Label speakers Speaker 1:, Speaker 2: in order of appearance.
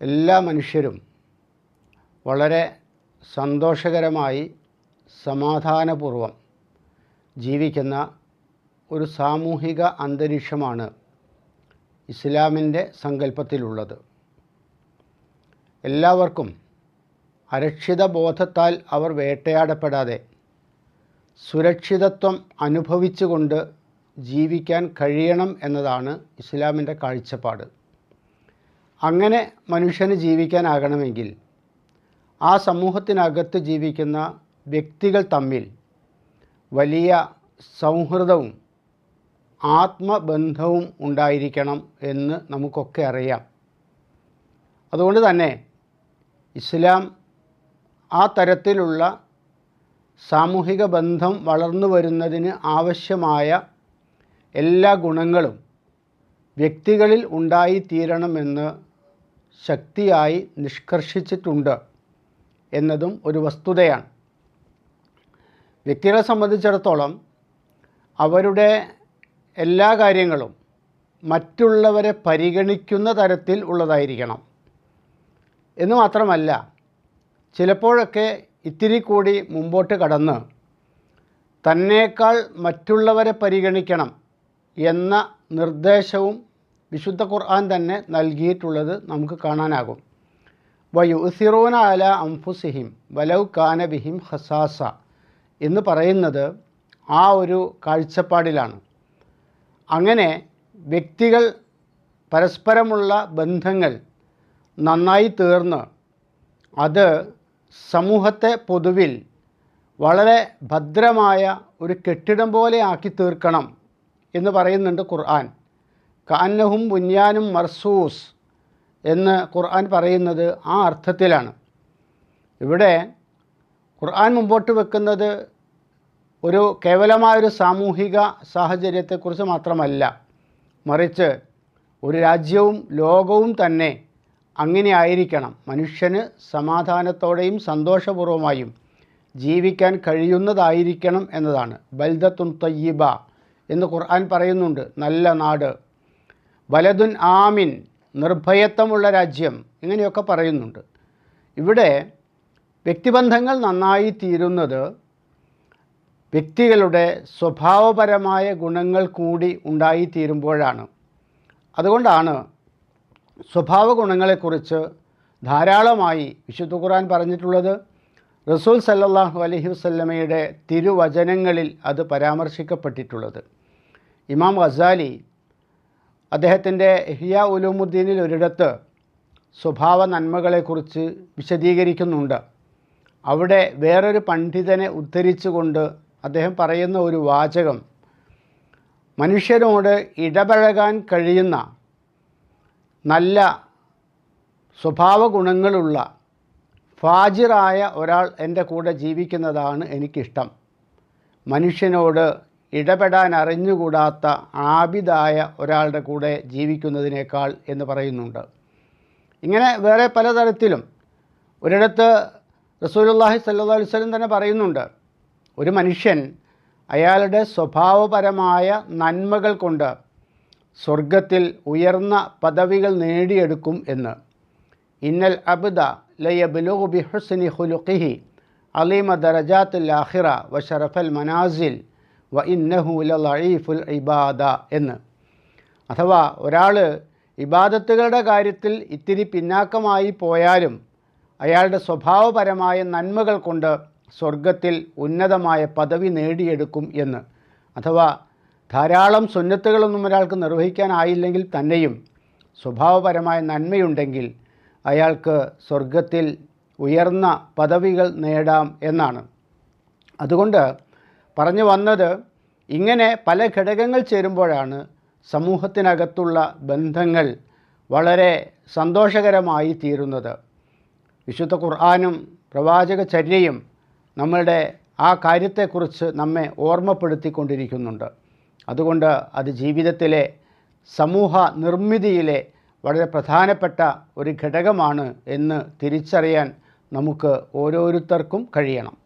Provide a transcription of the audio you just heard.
Speaker 1: എല്ലാ മനുഷ്യരും വളരെ സന്തോഷകരമായി സമാധാനപൂർവം ജീവിക്കുന്ന ഒരു സാമൂഹിക അന്തരീക്ഷമാണ് ഇസ്ലാമിന്റെ സങ്കല്പത്തിലുള്ളത്. എല്ലാവർക്കും അരക്ഷിത ബോധത്താൽ അവർ വേട്ടയാടപ്പെടാതെ സുരക്ഷിതത്വം അനുഭവിച്ചുകൊണ്ട് ജീവിക്കാൻ കഴിയണം എന്നതാണ് ഇസ്ലാമിന്റെ കാഴ്ചപ്പാട്. അങ്ങനെ മനുഷ്യന് ജീവിക്കാനാകണമെങ്കിൽ ആ സമൂഹത്തിനകത്ത് ജീവിക്കുന്ന വ്യക്തികൾ തമ്മിൽ വലിയ സൗഹൃദവും ആത്മബന്ധവും ഉണ്ടായിരിക്കണം എന്ന് നമുക്കൊക്കെ അറിയാം. അതുകൊണ്ട് തന്നെ ഇസ്ലാം ആ തരത്തിലുള്ള സാമൂഹിക ബന്ധം വളർന്നു വരുന്നതിന് ആവശ്യമായ എല്ലാ ഗുണങ്ങളും വ്യക്തികളിൽ ഉണ്ടായിത്തീരണമെന്ന് ശക്തിയായി നിഷ്കർഷിച്ചിട്ടുണ്ട് എന്നതും ഒരു വസ്തുതയാണ്. വ്യക്തികളെ സംബന്ധിച്ചിടത്തോളം അവരുടെ എല്ലാ കാര്യങ്ങളും മറ്റുള്ളവരെ പരിഗണിക്കുന്ന തരത്തിൽ ഉള്ളതായിരിക്കണം. എന്ന് മാത്രമല്ല ചിലപ്പോഴൊക്കെ ഇത്തിരി കൂടി മുമ്പോട്ട് കടന്ന് തന്നേക്കാൾ മറ്റുള്ളവരെ പരിഗണിക്കണം എന്ന നിർദ്ദേശവും വിശുദ്ധ ഖുർആൻ തന്നെ നൽകിയിട്ടുള്ളത് നമുക്ക് കാണാനാകും. വയു വയുസിറൂന അല അംഫുസിഹിം വലൗ കാനബിഹിം ഹസാസ എന്ന് പറയുന്നത് ആ ഒരു കാഴ്ചപ്പാടിലാണ്. അങ്ങനെ വ്യക്തികൾ പരസ്പരമുള്ള ബന്ധങ്ങൾ നന്നായി തീർന്ന് അത് സമൂഹത്തെ പൊതുവിൽ വളരെ ഭദ്രമായ ഒരു കെട്ടിടം പോലെ ആക്കി തീർക്കണം എന്ന് പറയുന്നുണ്ട് ഖുർആൻ. കാന്നഹും ബുന്യാനും മർസൂസ് എന്ന് ഖുർആൻ പറയുന്നത് ആ അർത്ഥത്തിലാണ്. ഇവിടെ ഖുർആൻ മുമ്പോട്ട് വെക്കുന്നത് ഒരു കേവലമായൊരു സാമൂഹിക സാഹചര്യത്തെക്കുറിച്ച് മാത്രമല്ല മറിച്ച് ഒരു രാജ്യവും ലോകവും തന്നെ അങ്ങനെ ആയിരിക്കണം. മനുഷ്യന് സമാധാനത്തോടെയും സന്തോഷപൂർവമായും ജീവിക്കാൻ കഴിയുന്നതായിരിക്കണം എന്നതാണ്. ബൽദത്തുൻ തയ്യിബ എന്ന് ഖുർആൻ പറയുന്നുണ്ട് നല്ല നാട്. ബലദുൻ ആമിൻ നിർഭയത്വമുള്ള രാജ്യം ഇങ്ങനെയൊക്കെ പറയുന്നുണ്ട്. ഇവിടെ വ്യക്തിബന്ധങ്ങൾ നന്നായി തീരുന്നത് വ്യക്തികളുടെ സ്വഭാവപരമായ ഗുണങ്ങൾ കൂടി ഉണ്ടായിത്തീരുമ്പോഴാണ്. അതുകൊണ്ടാണ് സ്വഭാവ ഗുണങ്ങളെക്കുറിച്ച് ധാരാളമായി വിശുദ്ധ ഖുർആൻ പറഞ്ഞിട്ടുള്ളത്. റസൂൽ സല്ലാഹു അലഹി വസല്ലമയുടെ തിരുവചനങ്ങളിൽ അത് പരാമർശിക്കപ്പെട്ടിട്ടുള്ളത്. ഇമാം ഗസാലി അദ്ദേഹത്തിന്റെ ഹിയ ഉലൂമുദ്ദീനിൽ ഒരിടത്ത് സ്വഭാവ നന്മകളെക്കുറിച്ച് വിശദീകരിക്കുന്നുണ്ട്. അവിടെ വേറൊരു പണ്ഡിതനെ ഉദ്ധരിച്ചുകൊണ്ട് അദ്ദേഹം പറയുന്ന ഒരു വാചകം മനുഷ്യനോട് ഇടപഴകാൻ കഴിയുന്ന നല്ല സ്വഭാവ ഗുണങ്ങളുള്ള ഫാജിറായ ഒരാൾ എന്റെ കൂടെ ജീവിക്കുന്നതാണ് എനിക്കിഷ്ടം. മനുഷ്യനോട് ഇടപെടാൻ അറിഞ്ഞുകൂടാത്ത ആബിദായ ഒരാളുടെ കൂടെ ജീവിക്കുന്നതിനേക്കാൾ എന്ന് പറയുന്നുണ്ട്. ഇങ്ങനെ വേറെ പലതരത്തിലും ഒരിടത്ത് റസൂലുള്ളാഹി സല്ലല്ലാഹു അലൈഹി വസല്ലം തന്നെ പറയുന്നുണ്ട്. ഒരു മനുഷ്യൻ അയാളുടെ സ്വഭാവപരമായ നന്മകൾ കൊണ്ട് സ്വർഗത്തിൽ ഉയർന്ന പദവികൾ നേടിയെടുക്കും എന്ന്. ഇന്നൽ അബ്ദ ലയബ്ലുഗു ബിഹുസ്നി ഹുലുഖിഹി അലീമ ദറജാത്തുൽ ആഖിറ വഷറഫൽ മനാസിൽ വ ഇന്നഹു ലളീഫുൽ ഇബാദ എന്ന്. അഥവാ ഒരാൾ ഇബാദത്തുകളുടെ കാര്യത്തിൽ ഇത്തിരി പിന്നാക്കമായി പോയാലും അയാളുടെ സ്വഭാവപരമായ നന്മകൾ കൊണ്ട് സ്വർഗത്തിൽ ഉന്നതമായ പദവി നേടിയെടുക്കും എന്ന്. അഥവാ ധാരാളം സുന്നത്തുകളൊന്നും ഒരാൾക്ക് നിർവഹിക്കാനായില്ലെങ്കിൽ തന്നെയും സ്വഭാവപരമായ നന്മയുണ്ടെങ്കിൽ അയാൾക്ക് സ്വർഗത്തിൽ ഉയർന്ന പദവികൾ നേടാം എന്നാണ്. അതുകൊണ്ട് പറഞ്ഞു വന്നത് ഇങ്ങനെ പല ഘടകങ്ങൾ ചേരുമ്പോഴാണ് സമൂഹത്തിനകത്തുള്ള ബന്ധങ്ങൾ വളരെ സന്തോഷകരമായി തീരുന്നത്. വിശുദ്ധ ഖുർആാനും പ്രവാചക ചര്യയും നമ്മളുടെ ആ കാര്യത്തെക്കുറിച്ച് നമ്മെ ഓർമ്മപ്പെടുത്തിക്കൊണ്ടിരിക്കുന്നുണ്ട്. അതുകൊണ്ട് അത് ജീവിതത്തിലെ സമൂഹ നിർമ്മിതിയിലെ വളരെ പ്രധാനപ്പെട്ട ഒരു ഘടകമാണ് എന്ന് തിരിച്ചറിയാൻ നമുക്ക് ഓരോരുത്തർക്കും കഴിയണം.